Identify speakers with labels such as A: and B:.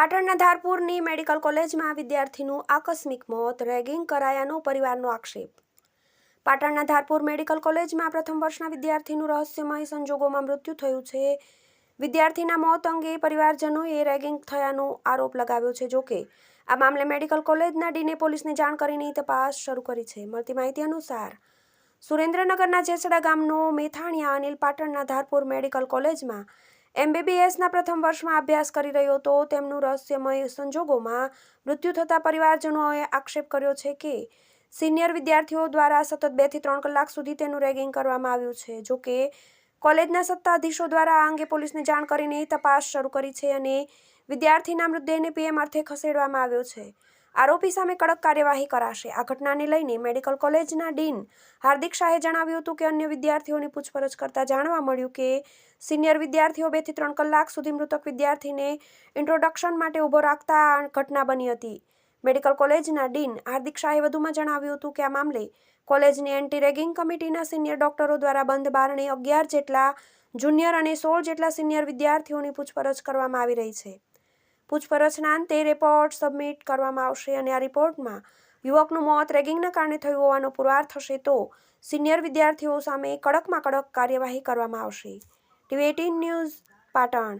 A: પાટણના ધારપુરની મેડિકલ કોલેજમાં વિદ્યાર્થીનું આકસ્મિક મોત, રેગિંગ કરાયાનો પરિવારનો આક્ષેપ. પાટણના ધારપુર મેડિકલ કોલેજમાં પ્રથમ વર્ષના વિદ્યાર્થીનું રહસ્યમય સંજોગોમાં મૃત્યુ થયું છે. વિદ્યાર્થીના મોત અંગે પરિવારજનોએ રેગિંગ થયાનો આરોપ લગાવ્યો છે. જોકે, આ મામલે મેડિકલ કોલેજના ડીને પોલીસને જાણ કરીને તપાસ શરૂ કરી છે. મળતી માહિતી અનુસાર, સુરેન્દ્રનગરના જેસડા ગામનો મેથાણિયા અનિલ પાટણના ધારપુર મેડિકલ કોલેજમાં એમબીબીએસના પ્રથમ વર્ષમાં અભ્યાસ કરી રહ્યો હતો. તેમનું રહસ્યમય સંજોગોમાં મૃત્યુ થતા પરિવારજનોએ આક્ષેપ કર્યો છે કે સિનિયર વિદ્યાર્થીઓ દ્વારા સતત બેથી ત્રણ કલાક સુધી તેનું રેગિંગ કરવામાં આવ્યું છે. જોકે કોલેજના સત્તાધીશો દ્વારા આ અંગે પોલીસને જાણ કરીને તપાસ શરૂ કરી છે અને વિદ્યાર્થીના મૃતદેહને પીએમ અર્થે ખસેડવામાં આવ્યો છે. આરોપી સામે કડક કાર્યવાહી કરાશે. આ ઘટનાને લઈને મેડિકલ કોલેજના ડીન હાર્દિક શાહે જણાવ્યું હતું કે અન્ય વિદ્યાર્થીઓની પૂછપરછ કરતા જાણવા મળ્યું કે સિનિયર વિદ્યાર્થીઓ બેથી ત્રણ કલાક સુધી મૃતક વિદ્યાર્થીને ઇન્ટ્રોડક્શન માટે ઊભો રાખતા આ ઘટના બની હતી. મેડિકલ કોલેજના ડીન હાર્દિક શાહે વધુમાં જણાવ્યું હતું કે આ મામલે કોલેજની એન્ટી રેગિંગ કમિટીના સિનિયર ડોક્ટરો દ્વારા બંધ બારણે અગિયાર જેટલા જુનિયર અને સોળ જેટલા સિનિયર વિદ્યાર્થીઓની પૂછપરછ કરવામાં આવી રહી છે. પૂછપરછના અંતે રિપોર્ટ સબમિટ કરવામાં આવશે અને આ રિપોર્ટમાં યુવકનું મોત રેગિંગના કારણે થયું હોવાનો પુરવાર થશે તો સિનિયર વિદ્યાર્થીઓ સામે કડકમાં કડક કાર્યવાહી કરવામાં આવશે. TV eighteen news Patan.